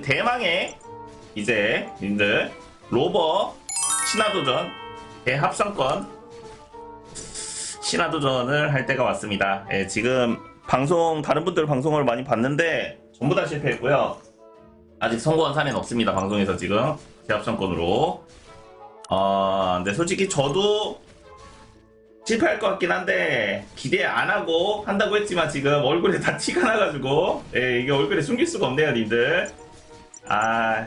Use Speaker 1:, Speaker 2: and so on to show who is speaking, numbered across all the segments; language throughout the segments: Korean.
Speaker 1: 대망의 이제 님들 로버 신화도전 대합성권 신화도전을 할 때가 왔습니다. 예, 지금 방송 다른 분들 방송을 많이 봤는데 전부 다 실패했고요. 아직 성공한 사례는 없습니다. 방송에서 지금 대합성권으로. 어, 근데 솔직히 저도 실패할 것 같긴 한데 기대 안 하고 한다고 했지만 지금 얼굴에 다 티가 나가지고 예, 이게 얼굴에 숨길 수가 없네요, 님들. 아,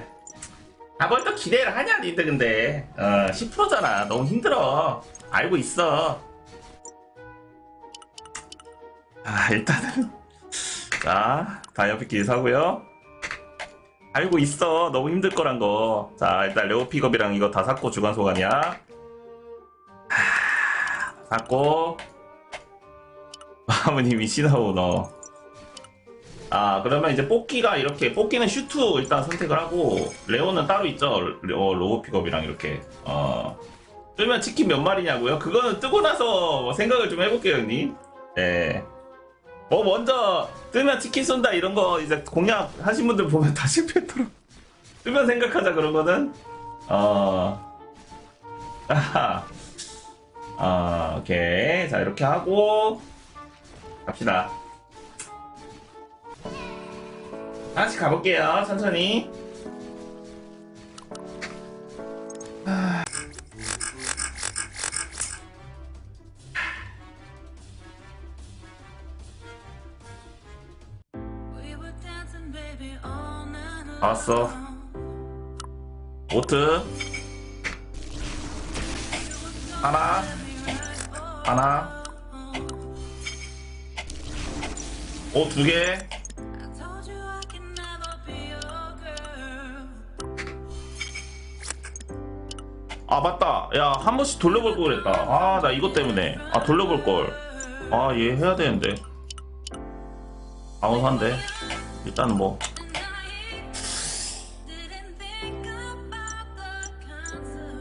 Speaker 1: 아, 뭘 또 기대를 하냐, 니들 근데. 어, 10%잖아. 너무 힘들어. 알고 있어. 아, 일단은. 자, 다이어피끼리 사고요. 알고 있어. 너무 힘들 거란 거. 자, 일단 레오 픽업이랑 이거 다 샀고, 주간 소관이야. 하, 샀고. 마무님이 시나오너. 아 그러면 이제 뽑기가 이렇게 뽑기는 슈트 일단 선택을 하고 레오는 따로 있죠? 레오 로고 픽업이랑 이렇게. 어. 뜨면 치킨 몇 마리냐고요? 그거는 뜨고 나서 뭐 생각을 좀 해볼게요 형님. 예. 뭐 먼저 뜨면 치킨 쏜다 이런 거 이제 공약 하신 분들 보면 다 실패했더라고. 뜨면 생각하자 그런 거는. 어. 아하. 아 오케이. 자 이렇게 하고 갑시다 하나씩 가볼게요 천천히.
Speaker 2: 왔어.
Speaker 1: 오트. 하나. 하나. 오두개 아 맞다 야 한 번씩 돌려볼 걸 그랬다 아 나 이것 때문에 아 돌려볼 걸아 얘 해야 되는데 아운한데 일단 뭐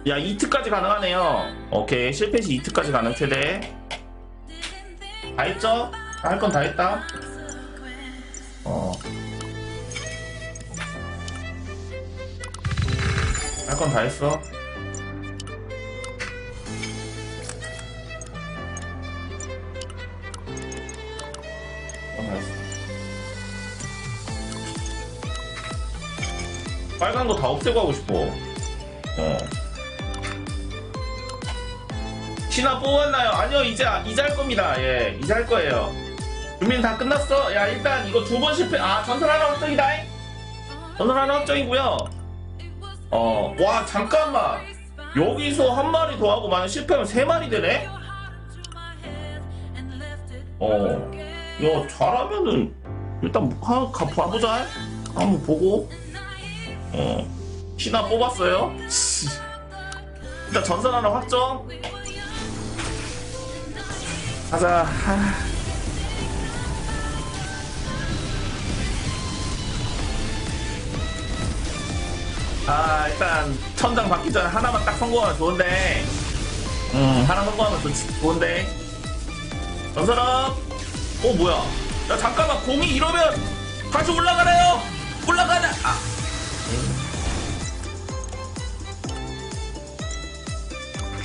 Speaker 1: 야, 2트까지 가능하네요. 오케이. 실패 시 2트까지 가능 최대. 다 했죠? 할 건 다 했다. 어. 할 건 다 했어. 어, 빨간 거 다 없애고 하고 싶어. 어. 신화 뽑았나요? 아니요 이제 이제 할 겁니다. 예 이제 할 거예요. 준비는 다 끝났어. 야 일단 이거 두 번 실패. 아 전설 하나 확정이다. 전설 하나 확정이고요. 어 와 잠깐만 여기서 한 마리 더 하고 만약 실패하면 세 마리 되네. 어. 야 잘하면은 일단 한 가, 봐보자. 한번 보고. 어. 신화 뽑았어요. 씨. 일단 전설 하나 확정. 가자. 하. 아 일단 천장 받기 전에 하나만 딱 성공하면 좋은데 음 하나 성공하면 좋, 좋은데 전설아 어 뭐야 야 잠깐만 공이 이러면 다시 올라가래요 올라가자 아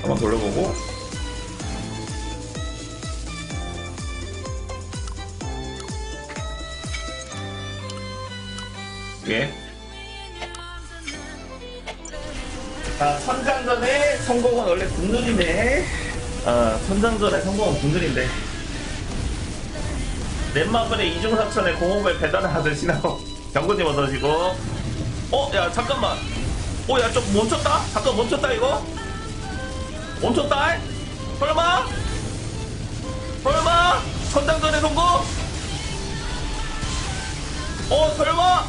Speaker 1: 한번 돌려보고 예. 아, 천장전의 성공은 원래 국룰인데, 어, 천장전의 성공은 국룰인데, 넷마블의 이중사천에 공업을 배달을 하듯이나고, 경고님 어서시고, 어, 야, 잠깐만. 어, 야, 좀 멈췄다? 잠깐 멈췄다, 이거? 멈췄다? 설마? 설마? 천장전의 성공? 어, 설마?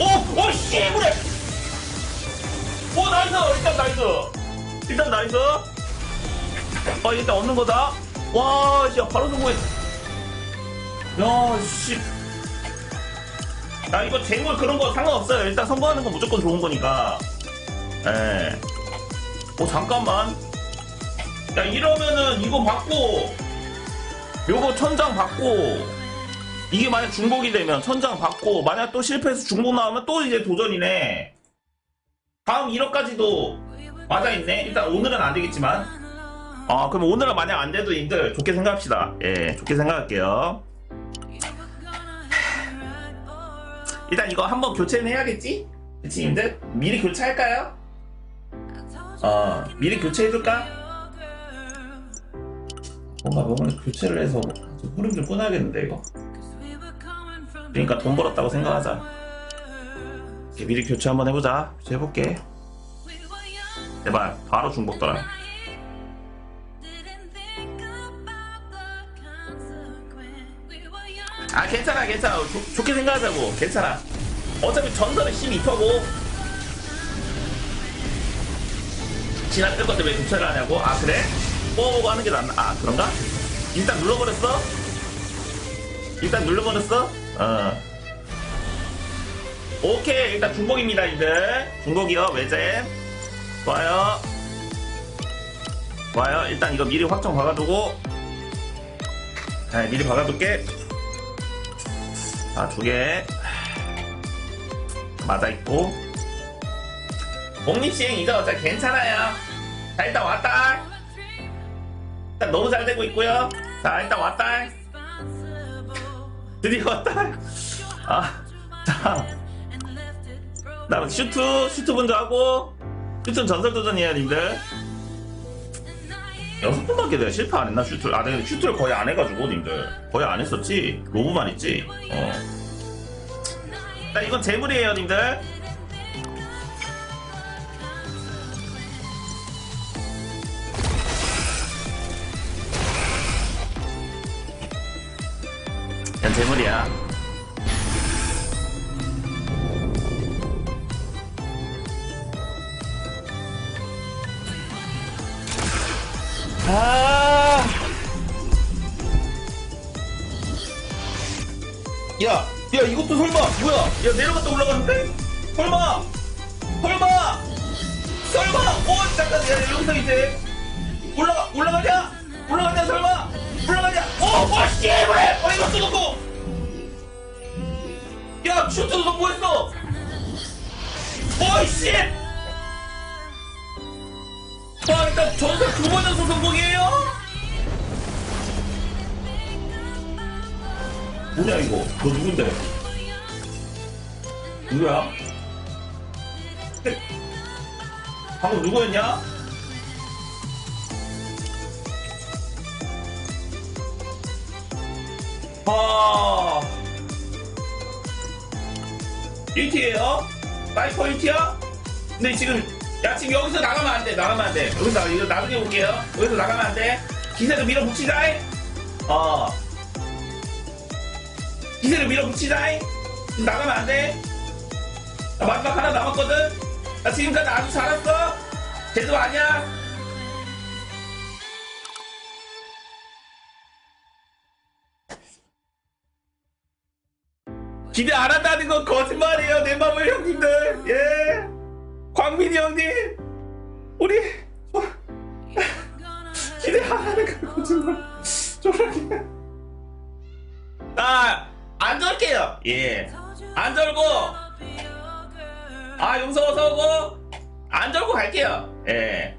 Speaker 1: 오! 오! 씨! 그래! 오 나이스! 일단 나이스! 일단 나이스! 어 일단 얻는 거다! 와, 씨, 바로 성공했 야, 씨. 나 이거 재물 그런 거 상관없어요. 일단 성공하는 건 무조건 좋은 거니까. 예. 오, 잠깐만. 야, 이러면은 이거 받고, 요거 천장 받고, 이게 만약 중복이 되면 천장 받고 만약 또 실패해서 중복 나오면 또 이제 도전이네. 다음 1억까지도 맞아 있네. 일단 오늘은 안 되겠지만. 아 그럼 오늘은 만약 안 돼도 님들 좋게 생각합시다. 예, 좋게 생각할게요. 일단 이거 한번 교체는 해야겠지? 그치 님들? 미리 교체할까요? 어 미리 교체해줄까? 뭔가 뭔가 교체를 해서 좀 흐름 좀 끊어야겠는데 이거 그러니까 돈 벌었다고 생각하자 미리 교체 한번 해보자 교체해볼게 제발 바로 중복더라 아 괜찮아 괜찮아. 좋- 좋게 생각하자고. 괜찮아. 어차피 전설은 12%고. 지났을 건데 왜 교체를 하냐고? 아 그래? 뽑아보고 하는 게 낫나? 아 그런가? 일단 눌러버렸어? 일단 눌러버렸어? 어. 오케이 일단 중복입니다 이들 중복이요 외제. 좋아요. 좋아요. 일단 이거 미리 확정 박아두고. 자 미리 박아둘게 자 두개. 맞아있고. 독립시행 이제 어차피 괜찮아요. 자 일단 왔다. 일단 너무 잘 되고 있고요. 자 일단 왔다. 드디어 왔다. 아 자. 다음 슈트 슈트 먼저 하고. 슈트는 전설 도전이에요 님들 여섯 번밖에 내가 실패 안 했나? 슈트를? 아 내가 슈트를 거의 안 해가지고 님들. 거의 안 했었지? 로브만 했지? 어. 자 이건 재물이에요 님들. 이건 재물이야 아. 야, 야, 이것도 설마, 뭐야? 야, 내려갔다 올라갔는데? 설마! 설마! 설마! 어, 잠깐, 야, 여기서 이제, 올라가, 올라가냐? 올라가냐, 설마? 올라가냐? 어, 어, 씨, 왜? 어, 이거 써놓고! 야, 슈트도 성공했어! 어이, 씨! 와, 일단 전설 두번 연속 성공이에요? 뭐냐 이거? 너 누군데? 누구야? 방금 누구였냐? 아 1티에요? 사이퍼 1티야? 근데 지금 야 지금 여기서 나가면 안 돼 나가면 안 돼. 여기서 나- 이거 나중에 볼게요. 여기서 나가면 안 돼. 기세를 밀어붙이자 이. 어. 기세를 밀어붙이자 이. 지금 나가면 안돼. 나 마지막 하나 남았거든. 나 지금까지 아주 잘했어. 제도 아니야. 기대 안 한다는 건 거짓말이에요 내 맘을 형님들. 예 광민이 형님 우리 어, 기대 안 하는 건 거짓말 저렇게 아안 절게요. 예안 절고. 아 용서 어서 오고 안 절고 갈게요. 예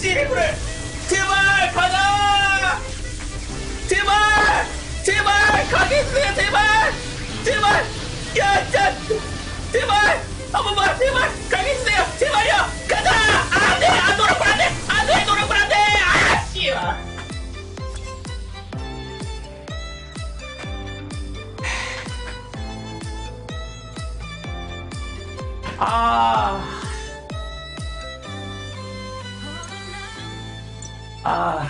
Speaker 1: 그래 제발 가자 제발! 제발! 가겠어요 제발! 제발! 야 자 제발! 한 번만 제발! 가겠어요! 제발요! 가자! 안돼! 안 돌아볼 안돼! 안돼! 돌아볼 안돼! 아 씨발! 아. 아.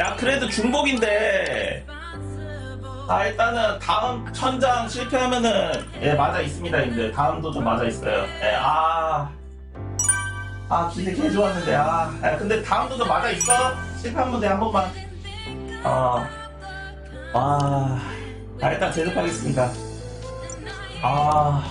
Speaker 1: 야 그래도 중복인데. 아 일단은 다음 천장 실패하면은 예 맞아 있습니다 님들. 다음도 좀 맞아 있어요. 예 아 아 기세 개 좋았는데 아. 야, 근데 다음도 좀 맞아 있어? 실패하면 돼 한 번만. 어. 아, 아 일단 제접하겠습니다. 아